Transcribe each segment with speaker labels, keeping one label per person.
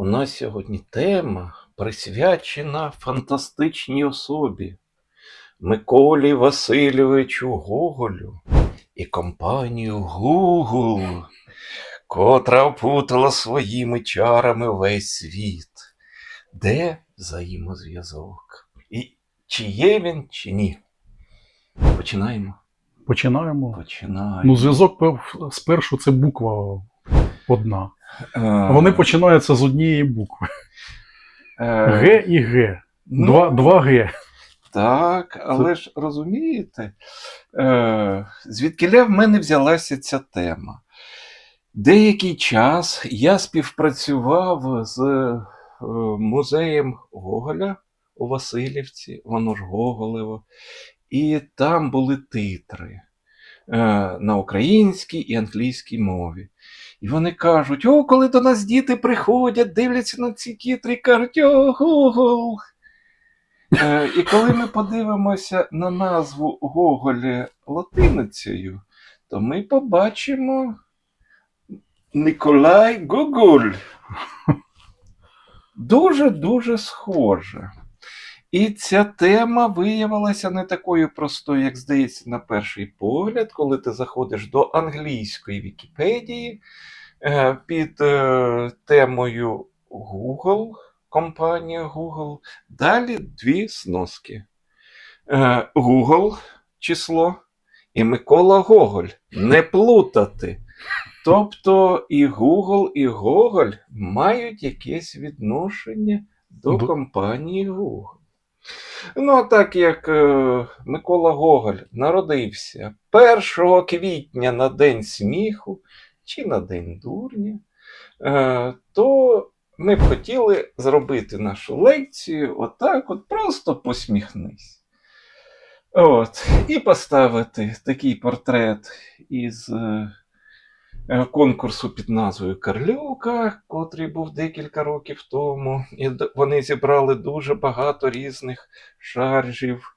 Speaker 1: У нас сьогодні тема присвячена фантастичній особі Миколі Васильовичу Гоголю і компанію Гугл, котра опутала своїми чарами весь світ. Де взаємозв'язок? І чи є він, чи ні? Починаємо.
Speaker 2: Починаємо.
Speaker 1: Починаємо.
Speaker 2: Ну, зв'язок спершу це буква одна.
Speaker 1: Е,
Speaker 2: Вони починаються з однієї букви.
Speaker 1: е,
Speaker 2: Г і Г.
Speaker 1: ну,
Speaker 2: Два, два Г.
Speaker 1: Так, але ж розумієте, е, звідкиля в мене взялася ця тема? Деякий час я співпрацював з музеєм Гоголя у Васильівці, воно ж Гоголево, і там були титри на українській і англійській мові. І вони кажуть: о, коли до нас діти приходять, дивляться на ці титри і кажуть, Google. Е, і коли ми подивимося на назву Гоголя латиницею, то ми побачимо Николай Гоголь. Дуже-дуже схоже. І ця тема виявилася не такою простою, як здається, на перший погляд, коли ти заходиш до англійської Вікіпедії під е, темою Google, компанія Google. Далі дві сноски. Е, Google число і Микола Гоголь. Не плутати. Тобто і Google, і Гоголь мають якесь відношення до
Speaker 2: До-
Speaker 1: компанії Google. Ну, а так як е, Микола Гоголь народився 1 квітня на День сміху чи на День дурня, е, то ми б хотіли зробити нашу лекцію отак, от просто посміхнись. От, і поставити такий портрет із е, е, конкурсу під назвою Карлюка, котрий був декілька років тому. І вони зібрали дуже багато різних шаржів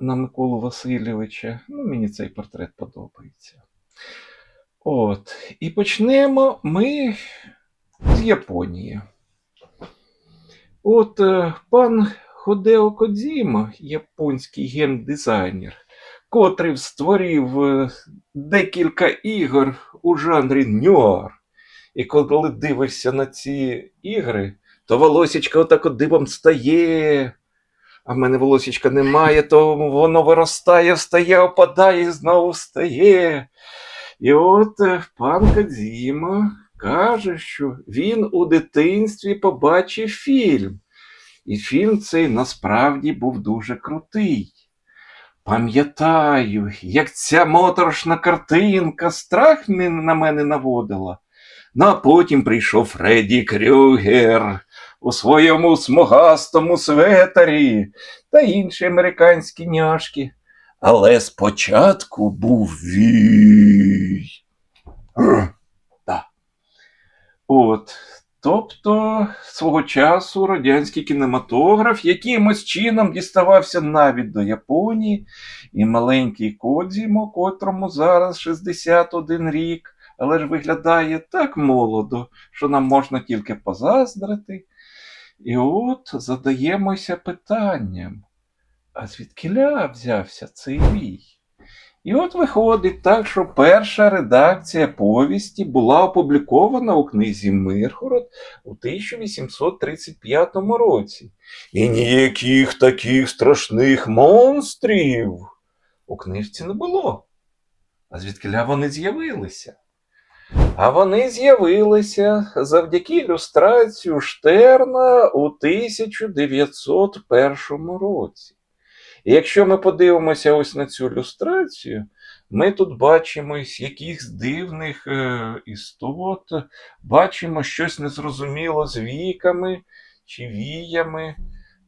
Speaker 1: на Миколу Васильовича. Ну, мені цей портрет подобається. От. І почнемо ми з Японії. От е, пан Ходео Кодзіма, японський геймдизайнер, котрий створив е, декілька ігор у жанрі нюар. І коли дивишся на ці ігри, то волосічка отак от дибом стає. А в мене волосічка немає, то воно виростає, встає, опадає і знову встає. І от е, пан Кадзіма каже, що він у дитинстві побачив фільм. І фільм цей насправді був дуже крутий. Пам'ятаю, як ця моторошна картинка страх на мене наводила. Ну, а потім прийшов Фредді Крюгер у своєму смугастому светері та інші американські няшки. Але спочатку був вій. Да. От. Тобто свого часу радянський кінематограф якимось чином діставався навіть до Японії, і маленький Кодзімо, котрому зараз 61 рік, але ж виглядає так молодо, що нам можна тільки позаздрити. І от задаємося питанням: а звідкиля взявся цей вій? І от виходить так, що перша редакція повісті була опублікована у книзі Миргород у 1835 році. І ніяких таких страшних монстрів у книжці не було. А звідкиля вони з'явилися? А вони з'явилися завдяки ілюстрацію Штерна у 1901 році. І якщо ми подивимося ось на цю ілюстрацію, ми тут бачимо із якихось дивних е, істот, бачимо щось незрозуміло з віками чи віями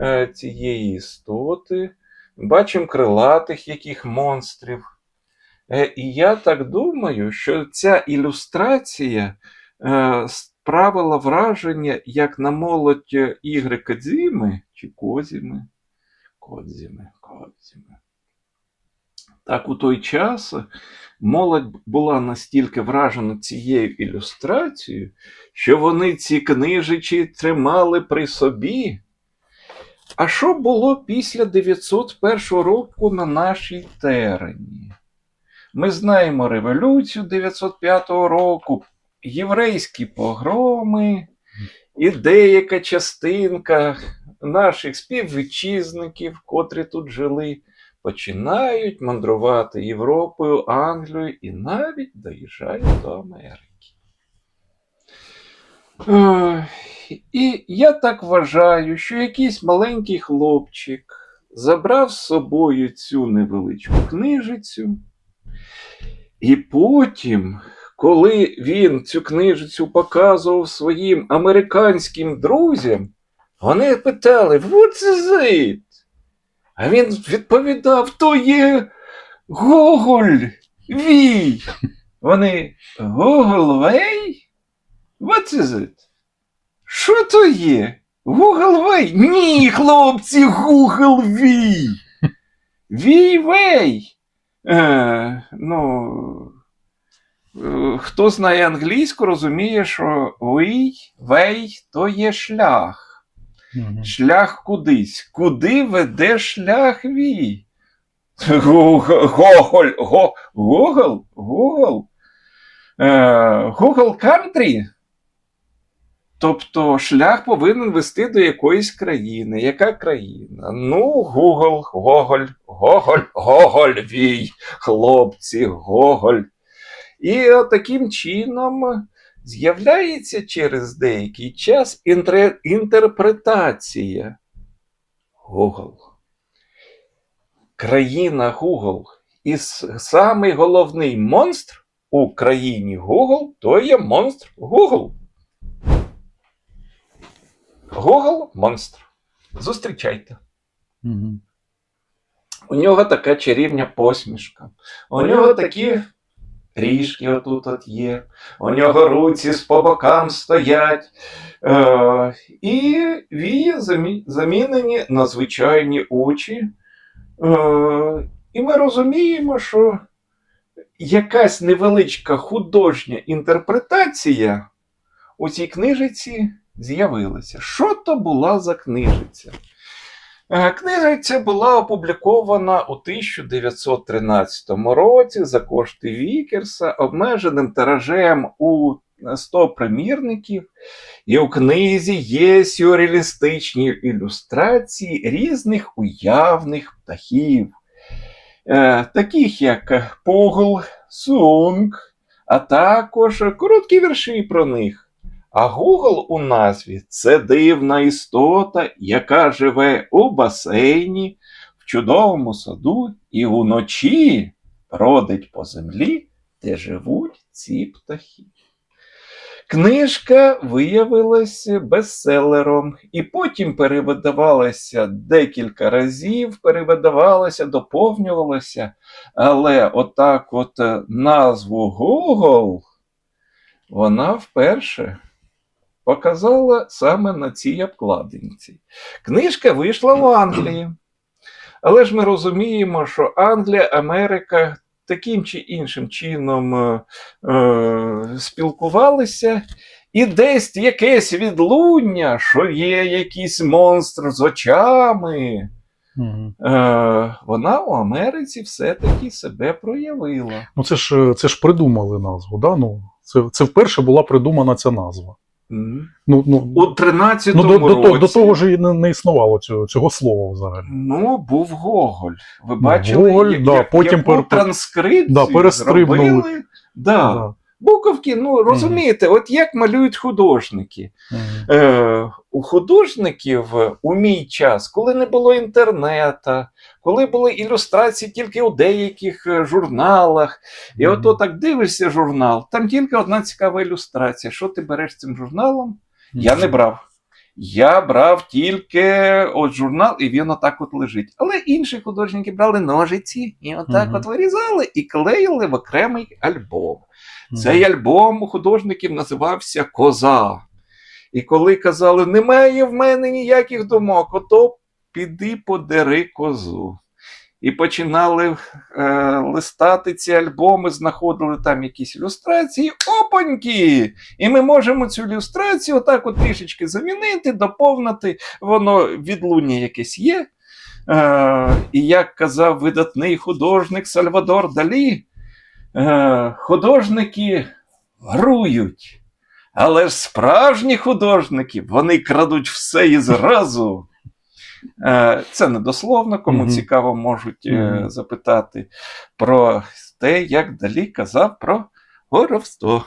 Speaker 1: е, цієї істоти, бачимо крилатих яких монстрів. Е, і я так думаю, що ця ілюстрація справила враження як на молодь ігри Кодзіми чи Козіми. Кодзіми, Кодзіми. Так у той час молодь була настільки вражена цією ілюстрацією, що вони ці книжечі тримали при собі. А що було після 901 року на нашій терені? Ми знаємо революцію 905 року, єврейські погроми, і деяка частинка наших співвітчизників, котрі тут жили, починають мандрувати Європою, Англією і навіть доїжджають до Америки. І я так вважаю, що якийсь маленький хлопчик забрав з собою цю невеличку книжицю, і потім, коли він цю книжицю показував своїм американським друзям, вони питали, what's it? А він відповідав, то є Гоголь Вій. Вони Гоголвей? What is it? Що то є? Гуглвей? Ні, хлопці, Гуглвій. Вій-вей. Е, ну, е, хто знає англійську, розуміє, що вій, вей то є шлях.
Speaker 2: Мгм.
Speaker 1: Шлях кудись. Куди веде шлях вій? Гоголь, го, Google, Google, е, Google Country. Тобто шлях повинен вести до якоїсь країни. Яка країна? Ну, Google, Гоголь, Гоголь, Гоголь, вій, хлопці, Гоголь. І таким чином з'являється через деякий час інтре- інтерпретація Google. Країна Google. І самий головний монстр у країні Google то є монстр Google. Google монстр. Зустрічайте.
Speaker 2: Мгм.
Speaker 1: У нього така чарівня посмішка. У нього такі ріжки отут от є. У нього руці з по бокам стоять. Е, і вії замінені на звичайні очі. Е, і ми розуміємо, що якась невеличка художня інтерпретація у цій книжиці з'явилася. Що то була за книжиця? Е, Книжиця була опублікована у 1913 році за кошти Вікерса обмеженим тиражем у 100 примірників, і у книзі є сюрреалістичні ілюстрації різних уявних птахів, е, таких як Пугл, Сунг, а також короткі вірші про них. А Google у назві це дивна істота, яка живе у басейні, в чудовому саду і уночі бродить по землі, де живуть ці птахи. Книжка виявилася бестселером і потім перевидавалася декілька разів, перевидавалася, доповнювалася, але отак от назву Google вона вперше показала саме на цій обкладинці. Книжка вийшла в Англії. Але ж ми розуміємо, що Англія, Америка таким чи іншим чином е, е, спілкувалися, і десь якесь відлуння, що є якийсь монстр з очами.
Speaker 2: Мгм.
Speaker 1: Е, вона у Америці все-таки себе проявила.
Speaker 2: Ну це ж це ж придумали назву, да? Ну, це, це вперше була придумана ця назва. Ну, ну,
Speaker 1: У 13
Speaker 2: ну до, до,
Speaker 1: році
Speaker 2: того- до того ж і не, не існувало цього, цього слова взагалі.
Speaker 1: Ну, був Гоголь. Ви бачили,
Speaker 2: Гоголь,
Speaker 1: як,
Speaker 2: да,
Speaker 1: як,
Speaker 2: потім
Speaker 1: яку
Speaker 2: пер-
Speaker 1: транскрипцію
Speaker 2: да,
Speaker 1: зробили. Да.
Speaker 2: Да.
Speaker 1: Буковки, ну розумієте, от як малюють художники. Е, у художників у мій час, коли не було інтернету, коли були ілюстрації тільки у деяких е, журналах, і ото так дивишся журнал, там тільки одна цікава ілюстрація. Що ти береш цим журналом? Я не брав. Я брав тільки от журнал, і він отак от лежить. Але інші художники брали ножиці і отак
Speaker 2: Мгм.
Speaker 1: от вирізали і клеїли в окремий альбом. Цей альбом у художників називався Коза. І коли казали, немає в мене ніяких думок, ото піди подери козу. і починали е, листати ці альбоми, знаходили там якісь ілюстрації. Опаньки! І ми можемо цю ілюстрацію отак от трішечки замінити, доповнити. Воно відлуння якесь є. Е, і як казав видатний художник Сальвадор Далі, е, художники грують. Але ж справжні художники вони крадуть все і зразу. Е, Це недословно, кому кому
Speaker 2: Мгм.
Speaker 1: цікаво, можуть mm
Speaker 2: -hmm.
Speaker 1: запитати про те, як Далі казав про воровство.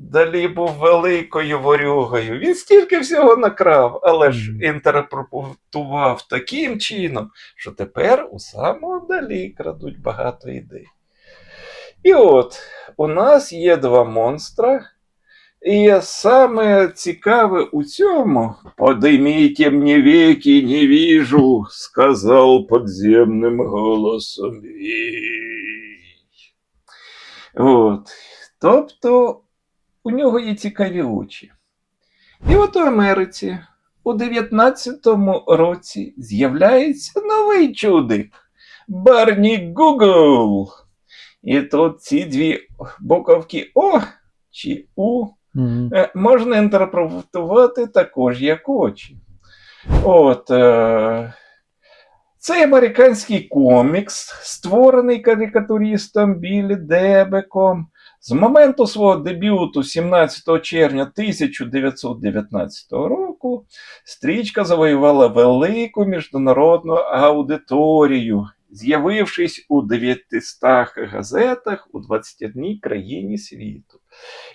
Speaker 1: Далі був великою ворюгою. Він стільки всього накрав, але ж інтерпретував таким чином, що тепер у самого Далі крадуть багато ідей. І от у нас є два монстра. І саме цікаве у цьому «Подимите мне веки, не вижу», сказав подземним голосом От. Тобто у нього є цікаві очі. І от у Америці у 19-му році з'являється новий чудик Барні Гугл. І тут ці дві буковки О чи У
Speaker 2: Мгм.
Speaker 1: е, можна інтерпретувати також як очі. От, е, цей американський комікс, створений карикатуристом Біллі Дебеком. З моменту свого дебюту 17 червня 1919 року стрічка завоювала велику міжнародну аудиторію, з'явившись у 900 газетах у 21 країні світу.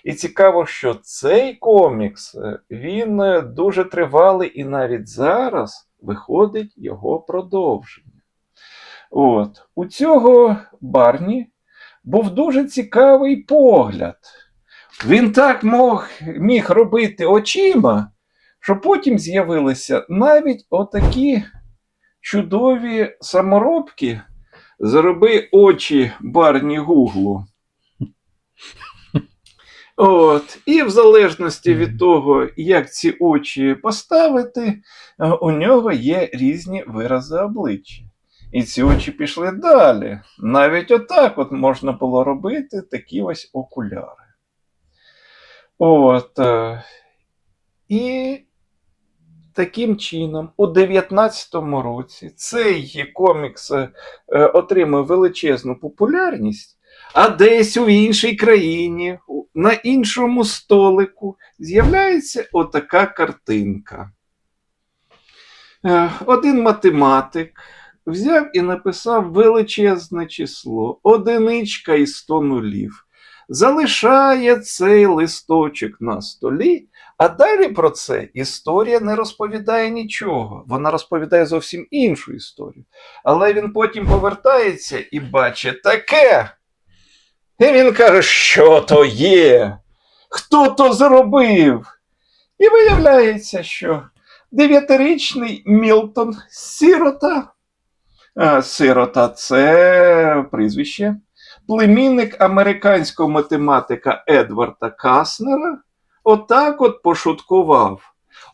Speaker 1: І цікаво, що цей комікс е, він е, дуже тривалий, і навіть зараз виходить його продовження. От. У цього Барні був дуже цікавий погляд. Він так мог, міг робити очима, що потім з'явилися навіть отакі чудові саморобки. Зроби очі Барні Гуглу. От. І в залежності від того, як ці очі поставити, е, у нього є різні вирази обличчя. І ці очі пішли далі. Навіть отак от можна було робити такі ось окуляри. От. е, І таким чином, у 19-му році цей комікс е, е, величезну популярність, а десь у іншій країні, на іншому столику, з'являється отака картинка. Один математик взяв і написав величезне число, одиничка і 100 нулів. Залишає цей листочок на столі, а далі про це історія не розповідає нічого. Вона розповідає зовсім іншу історію. Але він потім повертається і бачить таке. І він каже, що то є? Хто то зробив? І виявляється, що дев'ятирічний Мілтон Сірота. А, Сирота це прізвище. Племінник американського математика Едварда Каснера отак от пошуткував.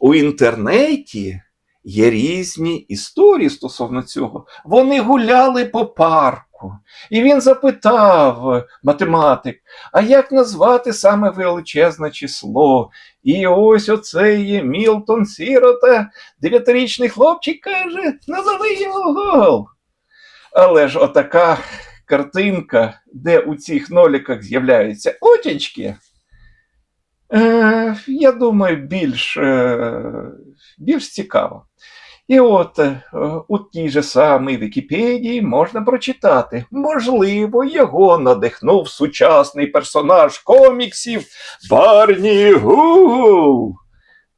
Speaker 1: У інтернеті є різні історії стосовно цього. Вони гуляли по парку. І він запитав е, математик, а як назвати саме величезне число? І ось оцей Мілтон Сірота, дев'ятирічний хлопчик каже, назови його гол. Але ж отака картинка, де у цих ноліках з'являються очечки, е, я думаю, більш, е, більш цікаво. І от е, у тій же самій Вікіпедії можна прочитати, можливо, його надихнув сучасний персонаж коміксів Барні Гугл.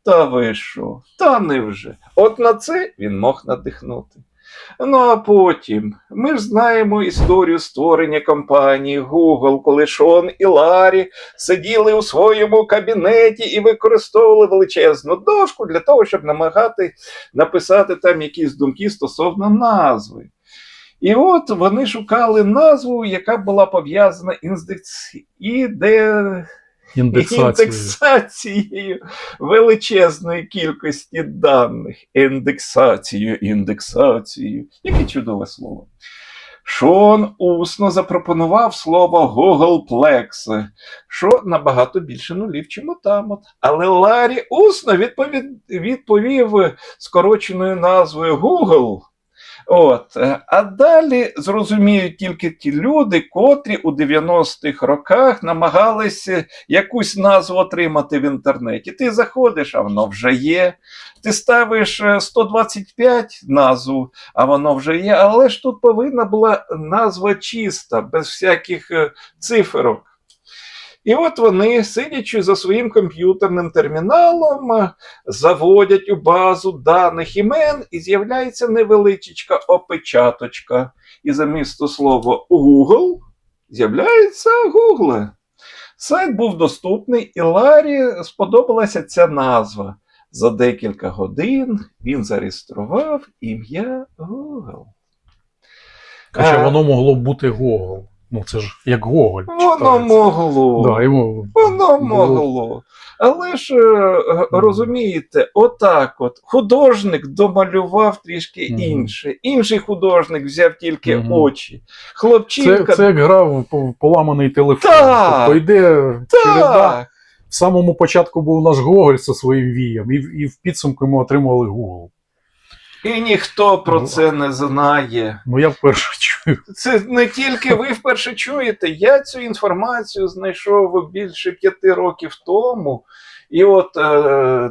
Speaker 1: Та ви що? Та невже? От на це він мог надихнути. Ну а потім ми ж знаємо історію створення компанії Google, коли Шон і Ларі сиділи у своєму кабінеті і використовували величезну дошку для того, щоб намагати написати там якісь думки стосовно назви. І от вони шукали назву, яка була пов'язана із індекс, і де індексацією величезної кількості даних. Індексацією, індексацією. Яке чудове слово. Шон усно запропонував слово Googleplex, що набагато більше нулів, чим отам. от. Але Ларі усно відповів, відповів скороченою назвою Google. От. е, А далі зрозуміють тільки ті люди, котрі у 90-х роках намагалися якусь назву отримати в інтернеті. Ти заходиш, а воно вже є. Ти ставиш е, 125 назву, а воно вже є. Але ж тут повинна була назва чиста, без всяких е, циферок. І от вони, сидячи за своїм комп'ютерним терміналом, е, заводять у базу даних імен, і з'являється невеличка опечаточка. І замісто слова Google з'являється Google. Сайт був доступний, і Ларі сподобалася ця назва. За декілька годин він зареєстрував ім'я Google.
Speaker 2: Хоча
Speaker 1: Е,
Speaker 2: воно могло б бути Google. Ну, це ж як Гоголь.
Speaker 1: Воно
Speaker 2: читається.
Speaker 1: могло.
Speaker 2: Да, йому...
Speaker 1: Воно могло. Але ж е, розумієте, отак от художник домалював трішки
Speaker 2: Мгм.
Speaker 1: інше. Інший художник взяв тільки
Speaker 2: Мгм.
Speaker 1: очі.
Speaker 2: Це,
Speaker 1: Хлопчинка.
Speaker 2: це як грав по- поламаний телефон.
Speaker 1: Так.
Speaker 2: Тобто йде череда. В самому початку був наш Гоголь зі своїм вієм, і, в- і в підсумку ми отримали Google.
Speaker 1: І ніхто про
Speaker 2: Ну.
Speaker 1: це не знає.
Speaker 2: Ну я вперше чую.
Speaker 1: Це не тільки ви вперше чуєте. Я цю інформацію знайшов більше п'яти років тому. І от е,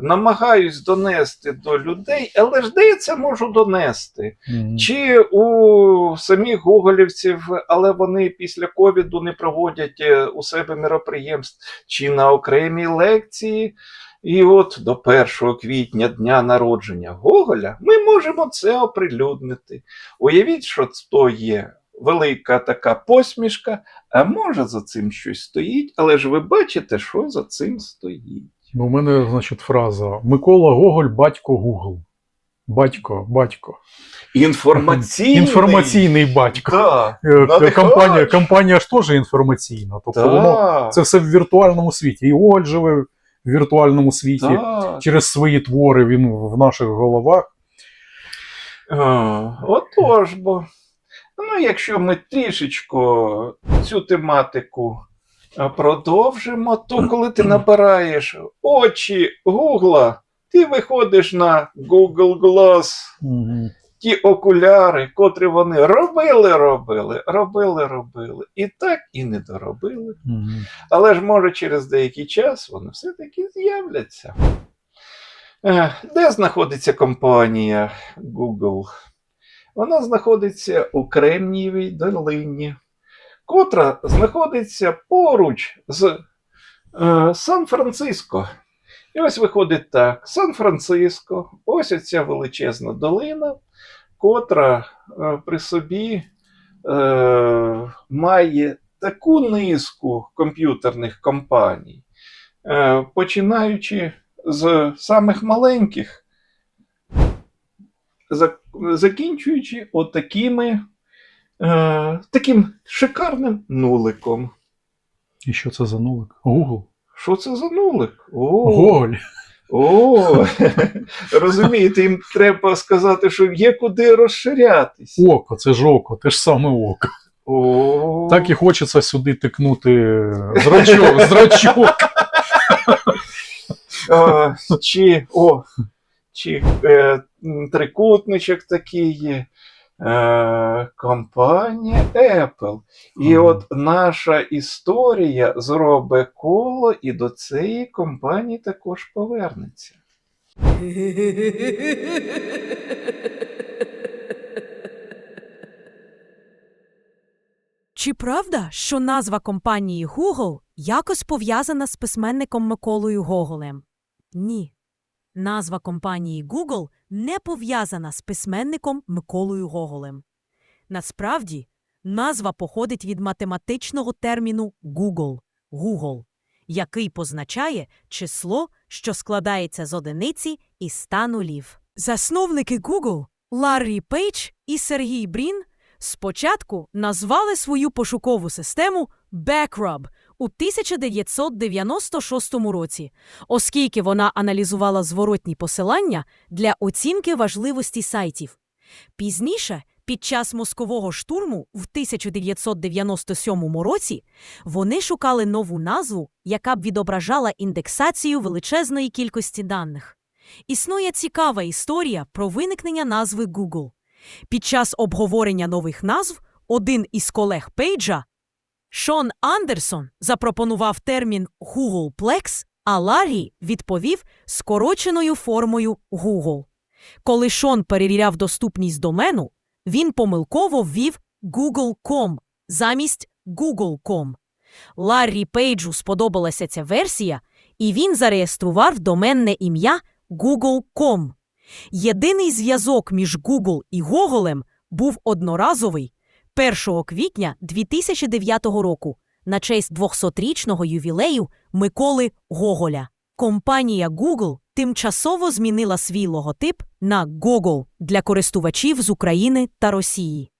Speaker 1: намагаюсь донести до людей, але ж де я це можу донести?
Speaker 2: Мгм.
Speaker 1: Чи у самих гуголівців, але вони після ковіду не проводять е, у себе міроприємств, чи на окремі лекції. І от до 1 квітня, дня народження Гоголя, ми можемо це оприлюднити. Уявіть, що то є велика така посмішка, а може за цим щось стоїть, але ж ви бачите, що за цим стоїть.
Speaker 2: Ну, у мене, значить, фраза Микола Гоголь, батько Google. Батько, батько.
Speaker 1: Інформаційний.
Speaker 2: Інформаційний батько. Е. Компанія, компанія ж теж інформаційна. Тобто воно це все в віртуальному світі. І Гоголь живе в віртуальному світі.
Speaker 1: так.
Speaker 2: Через свої твори він в наших головах.
Speaker 1: Отож бо. Ну, якщо ми трішечко цю тематику продовжимо, то коли ти набираєш очі Гугла, ти виходиш на Google Glass, ті окуляри, котрі вони робили, робили, робили, робили. І так і не доробили.
Speaker 2: Мгм.
Speaker 1: Але ж може через деякий час вони все-таки з'являться. Е, Де знаходиться компанія Google? Вона знаходиться у Кремнієвій долині, котра знаходиться поруч з е, Сан-Франциско. І ось виходить так: Сан-Франциско, ось оця величезна долина, котра е, при собі е, має таку низку комп'ютерних компаній, е, починаючи з самих маленьких, закінчуючи отакими, е, таким шикарним нуликом.
Speaker 2: І що це за нулик? Google?
Speaker 1: Що це за нулик? О,
Speaker 2: Гоголь.
Speaker 1: О, розумієте, їм треба сказати, що є куди розширятись.
Speaker 2: Око, це ж око, те ж саме око.
Speaker 1: О,
Speaker 2: Так і хочеться сюди тикнути зрачок, зрачок.
Speaker 1: А, чи, о, чи е, трикутничок такий є. Е, компанія Apple. І
Speaker 2: Ага.
Speaker 1: от наша історія зробить коло і до цієї компанії також повернеться.
Speaker 3: Чи правда, що назва компанії Google якось пов'язана з письменником Миколою Гоголем? Ні. Назва компанії Google не пов'язана з письменником Миколою Гоголем. Насправді, назва походить від математичного терміну Google – Google, який позначає число, що складається з одиниці і ста нулів. Засновники Google Ларрі Пейдж і Сергій Брін Спочатку назвали свою пошукову систему Backrub у 1996 році, оскільки вона аналізувала зворотні посилання для оцінки важливості сайтів. Пізніше, під час мозкового штурму в 1997 році, вони шукали нову назву, яка б відображала індексацію величезної кількості даних. Існує цікава історія про виникнення назви Google. Під час обговорення нових назв один із колег Пейджа, Шон Андерсон, запропонував термін Googleplex, а Ларрі відповів скороченою формою Google. Коли Шон перевіряв доступність домену, він помилково ввів Google.com замість Google.com. Ларрі Пейджу сподобалася ця версія, і він зареєстрував доменне ім'я Google.com. Єдиний зв'язок між Google і Гоголем був одноразовий 1 квітня 2009 року на честь 200-річного ювілею Миколи Гоголя. Компанія Google тимчасово змінила свій логотип на Google для користувачів з України та Росії.